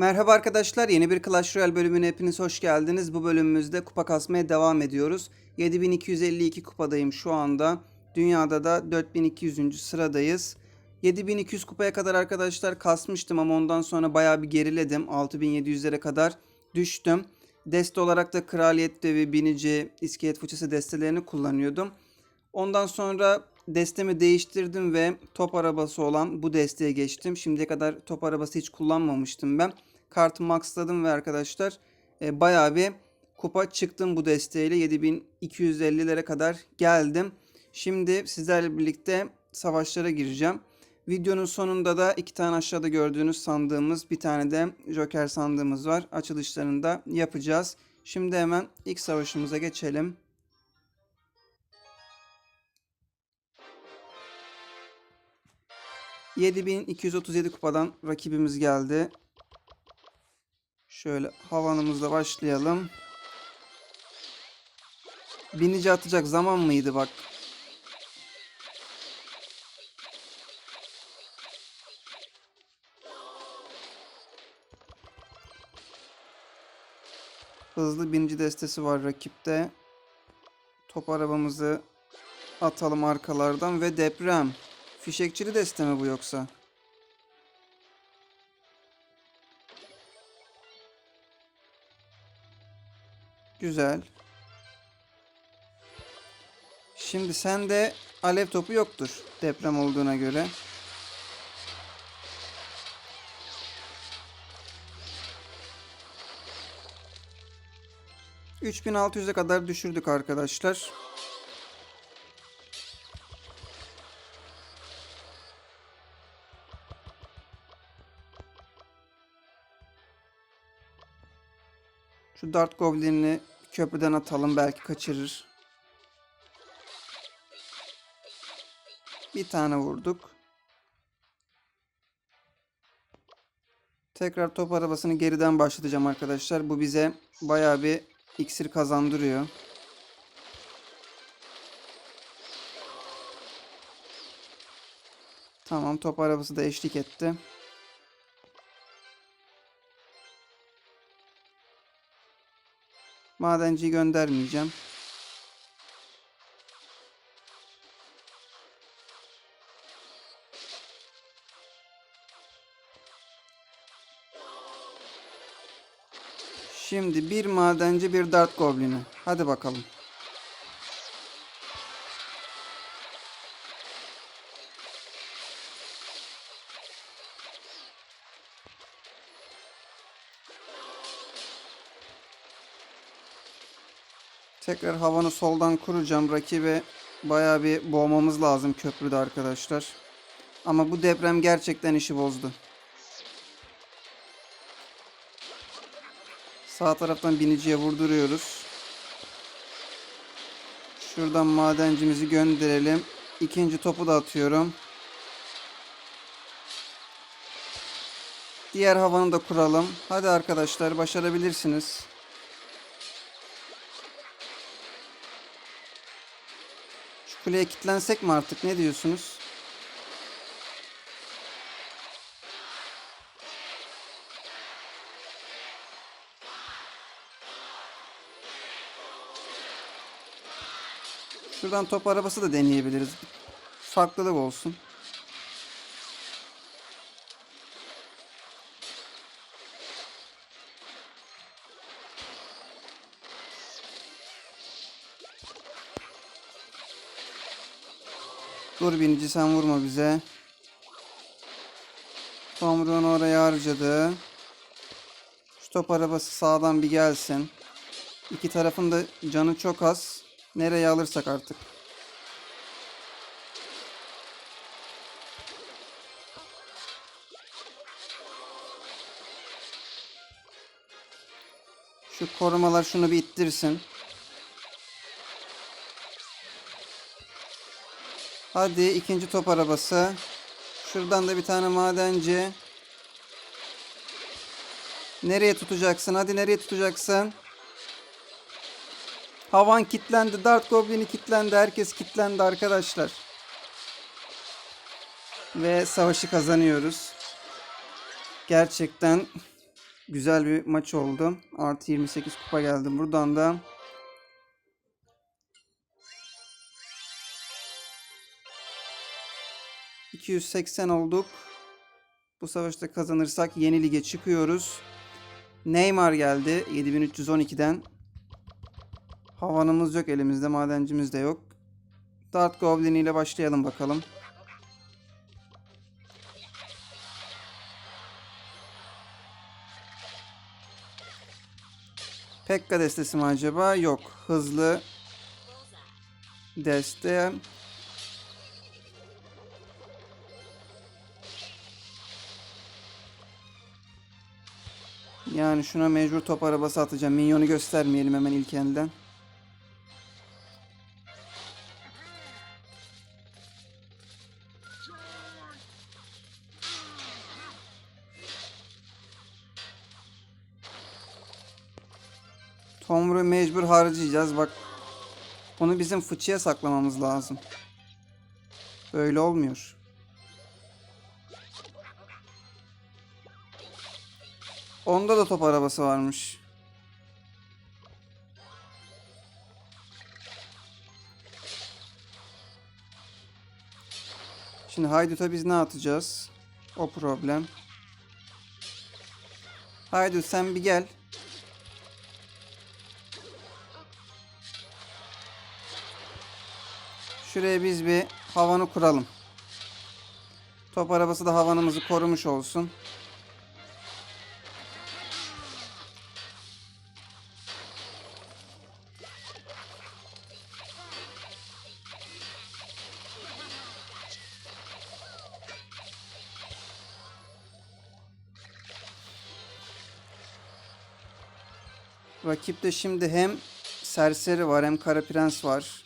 Merhaba arkadaşlar, yeni bir Clash Royale bölümüne hepiniz hoş geldiniz. Bu bölümümüzde kupa kasmaya devam ediyoruz. 7252 kupadayım şu anda. Dünyada da 4200. sıradayız. 7200 kupaya kadar arkadaşlar kasmıştım ama ondan sonra bayağı bir geriledim. 6700'lere kadar düştüm. Deste olarak da kraliyet devi, binici, iskelet fıçısı destelerini kullanıyordum. Ondan sonra destemi değiştirdim ve top arabası olan bu desteğe geçtim. Şimdiye kadar top arabası hiç kullanmamıştım ben. Kartı maxladım ve arkadaşlar e, bayağı bir kupa çıktım bu desteğiyle. 7250'lere kadar geldim. Şimdi sizlerle birlikte savaşlara gireceğim. Videonun sonunda da iki tane aşağıda gördüğünüz sandığımız bir tane de Joker sandığımız var. Açılışlarını da yapacağız. Şimdi hemen ilk savaşımıza geçelim. ...7237 kupadan rakibimiz geldi. Şöyle havanımızla başlayalım. Binici atacak zaman mıydı bak. Hızlı binici destesi var rakipte. Top arabamızı atalım arkalardan ve deprem. Fişekçili deste mi bu yoksa? Güzel. Şimdi sende alev topu yoktur deprem olduğuna göre. ...3600'e kadar düşürdük arkadaşlar. Şu Dart Goblin'i köprüden atalım belki kaçırır. Bir tane vurduk. Tekrar top arabasını geriden başlatacağım arkadaşlar. Bu bize bayağı bir iksir kazandırıyor. Tamam top arabası da eşlik etti. Madenciyi göndermeyeceğim. Şimdi bir madenci bir dart goblini. Hadi bakalım. Tekrar havanı soldan kuracağım. Rakibe bayağı bir boğmamız lazım köprüde arkadaşlar. Ama bu deprem gerçekten işi bozdu. Sağ taraftan biniciye vurduruyoruz. Şuradan madencimizi gönderelim. İkinci topu da atıyorum. Diğer havanı da kuralım. Hadi arkadaşlar başarabilirsiniz. Kuleye kilitlensek mi artık? Ne diyorsunuz? Şuradan top arabası da deneyebiliriz. Farklılık olsun. Dur binici sen vurma bize. Tomruğunu oraya harcadı. Şu top arabası sağdan bir gelsin. İki tarafın da canı çok az. Nereye alırsak artık. Şu korumalar şunu bir ittirsin. Hadi ikinci top arabası. Şuradan da bir tane madenci. Nereye tutacaksın? Hadi nereye tutacaksın? Havan kilitlendi. Dart Goblin'i kilitlendi. Herkes kilitlendi arkadaşlar. Ve savaşı kazanıyoruz. Gerçekten Güzel bir maç oldu. Artı 28 kupa geldi. Buradan da ...280 olduk. Bu savaşta kazanırsak yeni lige çıkıyoruz. Neymar geldi 7312'den. Havanımız yok elimizde, madencimiz de yok. Dart Goblin ile başlayalım bakalım. Pekka destesi mi acaba? Yok. Hızlı deste. Yani şuna mecbur top arabası atacağım. Minyonu göstermeyelim hemen ilk elden. Tomru mecbur harcayacağız. Bak bunu bizim fıçıya saklamamız lazım. Böyle olmuyor. Onda da top arabası varmış. Şimdi Haydut'a biz ne atacağız? O problem. Haydut sen bir gel. Şuraya biz bir havanı kuralım. Top arabası da havanımızı korumuş olsun. Rakipte şimdi hem serseri var hem kara prens var.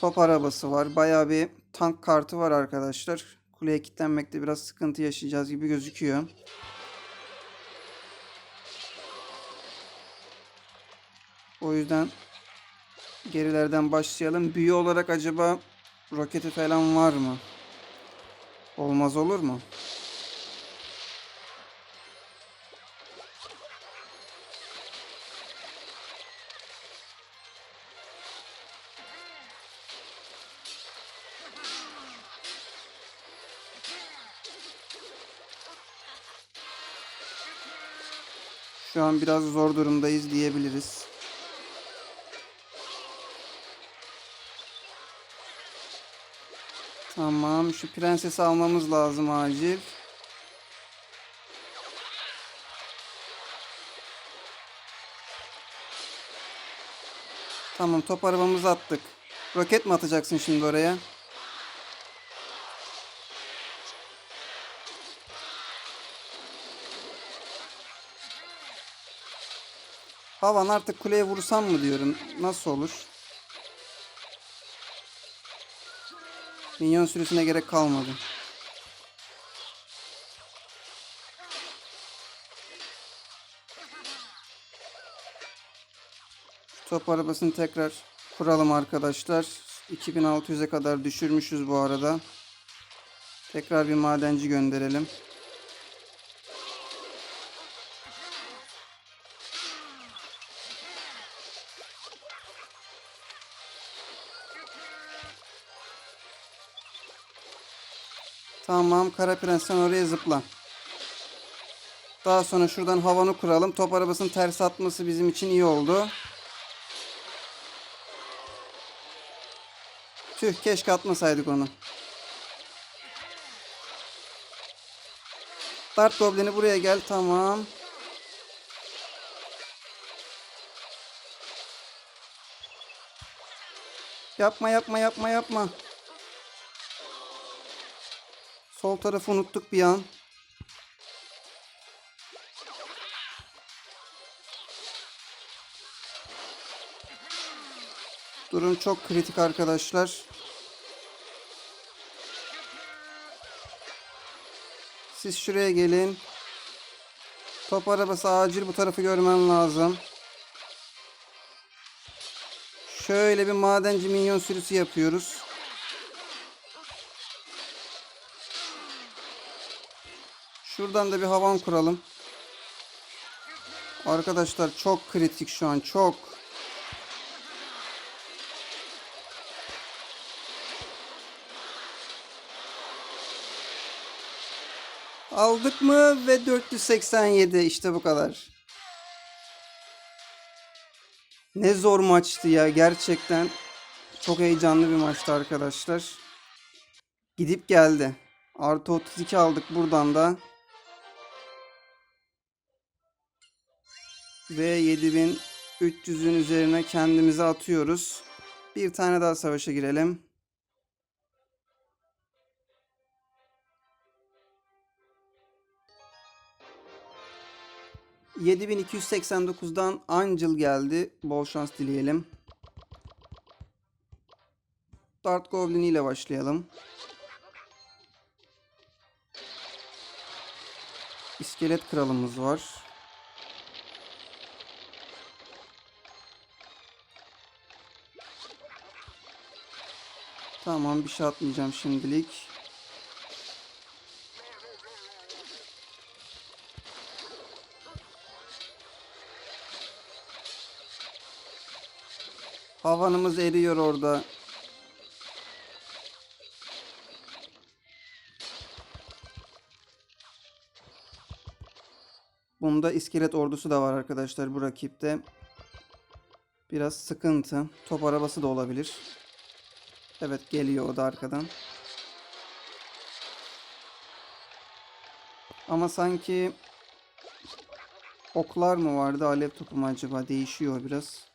Top arabası var. Bayağı bir tank kartı var arkadaşlar. Kuleye kilitlenmekte biraz sıkıntı yaşayacağız gibi gözüküyor. O yüzden gerilerden başlayalım. Büyü olarak acaba roketi falan var mı? Olmaz olur mu? Şu an biraz zor durumdayız diyebiliriz. Tamam, şu prensesi almamız lazım acil. Tamam, top arabamızı attık. Roket mi atacaksın şimdi oraya? Havan artık kuleye vursam mı diyorum. Nasıl olur? Minyon sürüsüne gerek kalmadı. Şu top arabasını tekrar kuralım arkadaşlar. 2600'e kadar düşürmüşüz bu arada. Tekrar bir madenci gönderelim. Tamam Kara Prens sen oraya zıpla. Daha sonra şuradan havanı kuralım. Top arabasının ters atması bizim için iyi oldu. Tüh keşke atmasaydık onu. Dart Goblin'i buraya gel. Tamam. Yapma yapma yapma yapma. Sol tarafı unuttuk bir an. Durum çok kritik arkadaşlar. Siz şuraya gelin. Top arabası acil bu tarafı görmen lazım. Şöyle bir madenci minyon sürüsü yapıyoruz. Şuradan da bir havan kuralım. Arkadaşlar çok kritik şu an çok. Aldık mı ve 487 işte bu kadar. Ne zor maçtı ya gerçekten. Çok heyecanlı bir maçtı arkadaşlar. Gidip geldi. Artı 32 aldık buradan da. Ve 7300'ün üzerine kendimizi atıyoruz. Bir tane daha savaşa girelim. ...7289'dan Angel geldi. Bol şans dileyelim. Dart Goblin ile başlayalım. İskelet kralımız var. Tamam bir şey atmayacağım şimdilik. Havanımız eriyor orada. Bunda iskelet ordusu da var arkadaşlar bu rakipte. Biraz sıkıntı. Top arabası da olabilir. Evet geliyor o da arkadan. Ama sanki oklar mı vardı alev topu mu acaba değişiyor biraz.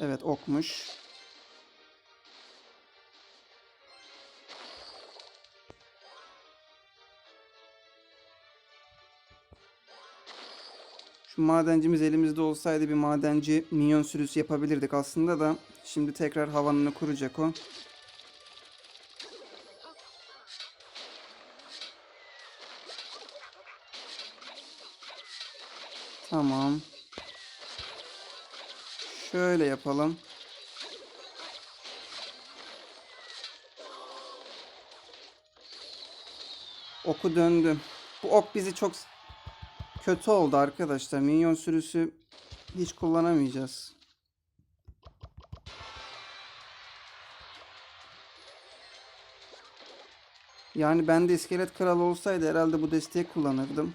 Evet okmuş. Şu madencimiz elimizde olsaydı bir madenci minyon sürüsü yapabilirdik aslında da. Şimdi tekrar havanını kuracak o. Tamam. Şöyle yapalım. Oku döndü. Bu ok bizi çok kötü oldu arkadaşlar. Minyon sürüsü hiç kullanamayacağız. Yani ben de iskelet kralı olsaydı herhalde bu desteği kullanırdım.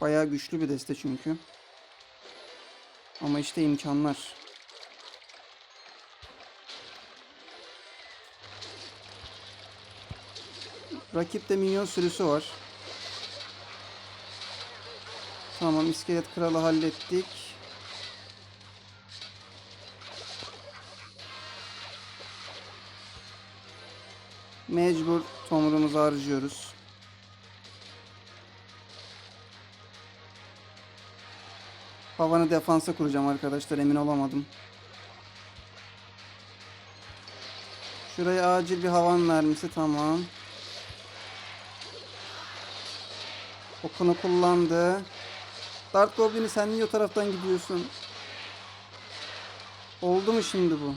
Bayağı güçlü bir deste çünkü. Ama işte imkanlar. Rakipte minyon sürüsü var. Tamam iskelet kralı hallettik. Mecbur tomurumuzu harcıyoruz. Havanı defansa kuracağım arkadaşlar emin olamadım. Şuraya acil bir havan mermisi tamam. Okunu kullandı. Dart Goblin'i sen niye o taraftan gidiyorsun? Oldu mu şimdi bu?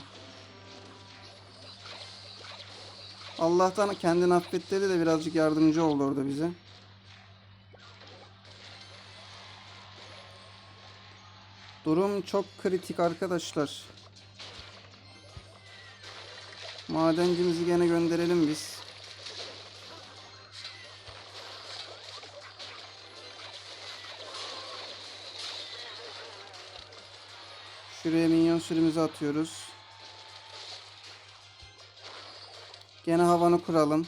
Allah'tan kendini affetleri de birazcık yardımcı oldu orada bize. Durum çok kritik arkadaşlar. Madencimizi gene gönderelim biz. Şuraya minyon sürümüzü atıyoruz. Gene havanı kuralım.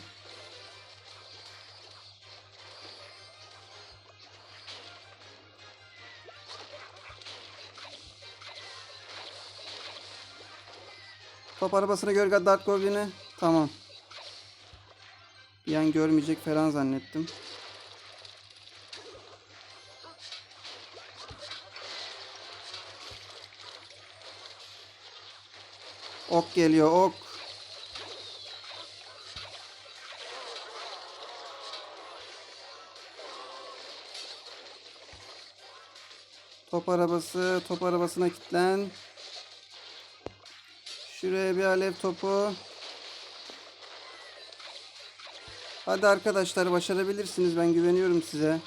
Top arabasını gör Dart Goblin'i. Tamam. Bir an görmeyecek falan zannettim. Ok geliyor ok. Top arabası, top arabasına kilitlen. Şuraya bir alev topu. Hadi arkadaşlar başarabilirsiniz. Ben güveniyorum size.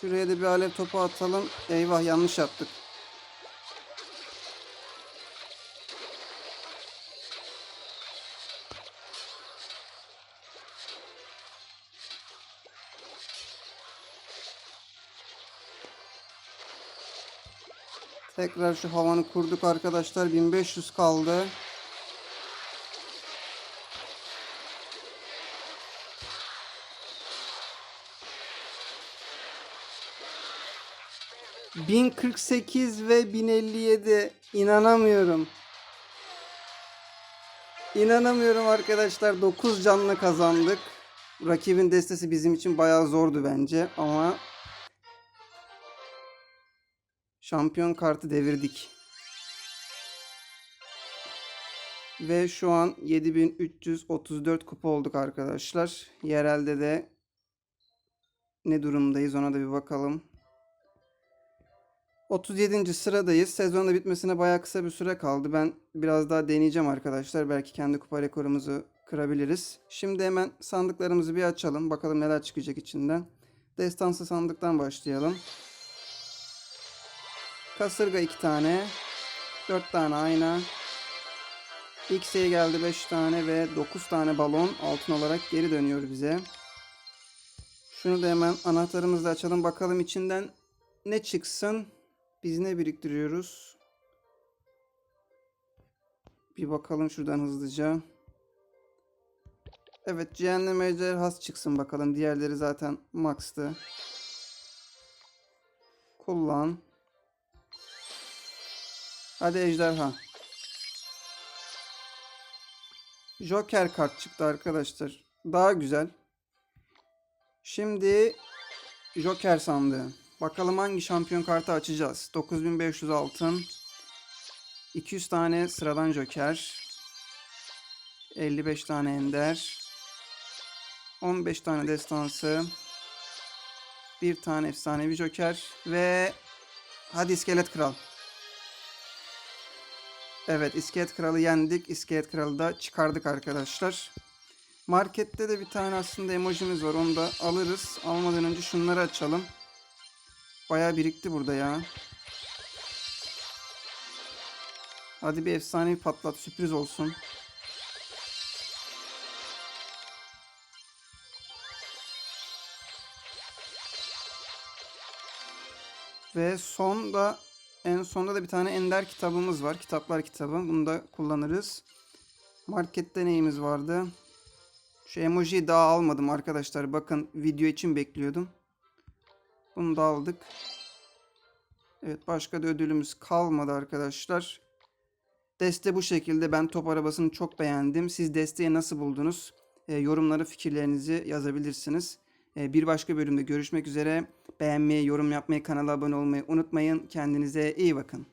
Şuraya da bir alev topu atalım. Eyvah yanlış yaptık. Tekrar şu havanı kurduk arkadaşlar. 1500 kaldı. ...1048 ve 1057... ...inanamıyorum. İnanamıyorum arkadaşlar. 9 canla kazandık. Rakibin destesi bizim için bayağı zordu bence. Ama... Şampiyon kartı devirdik. Ve şu an 7334 kupa olduk arkadaşlar. Yerelde de ne durumdayız ona da bir bakalım. 37. sıradayız. Sezonda bitmesine bayağı kısa bir süre kaldı. Ben biraz daha deneyeceğim arkadaşlar. Belki kendi kupa rekorumuzu kırabiliriz. Şimdi hemen sandıklarımızı bir açalım. Bakalım neler çıkacak içinden. Destansı sandıktan başlayalım. Kasırga 2 tane. 4 tane ayna. X'e geldi 5 tane ve 9 tane balon altın olarak geri dönüyor bize. Şunu da hemen anahtarımızla açalım. Bakalım içinden ne çıksın. Biz ne biriktiriyoruz? Bir bakalım şuradan hızlıca. Evet cehennem ejderhası çıksın bakalım. Diğerleri zaten max'tı. Kullan. Hadi ejderha. Joker kart çıktı arkadaşlar. Daha güzel. Şimdi Joker sandığı. Bakalım hangi şampiyon kartı açacağız. 9500 altın. 200 tane sıradan Joker. 55 tane ender. 15 tane destansı. Bir tane efsanevi Joker. Ve hadi iskelet kral. Evet iskelet kralı yendik. İskelet kralı da çıkardık arkadaşlar. Markette de bir tane aslında emojimiz var. Onu da alırız. Almadan önce şunları açalım. Bayağı birikti burada ya. Hadi bir efsanevi patlat. Sürpriz olsun. Ve son da en sonda da bir tane ender kitabımız var. Kitaplar kitabı. Bunu da kullanırız. Markette neyimiz vardı? Şu emojiyi daha almadım arkadaşlar. Bakın video için bekliyordum. Bunu da aldık. Evet başka da ödülümüz kalmadı arkadaşlar. Deste bu şekilde. Ben top arabasını çok beğendim. Siz desteği nasıl buldunuz? E, yorumlara fikirlerinizi yazabilirsiniz. E, bir başka bölümde görüşmek üzere. Beğenmeyi, yorum yapmayı, kanala abone olmayı unutmayın. Kendinize iyi bakın.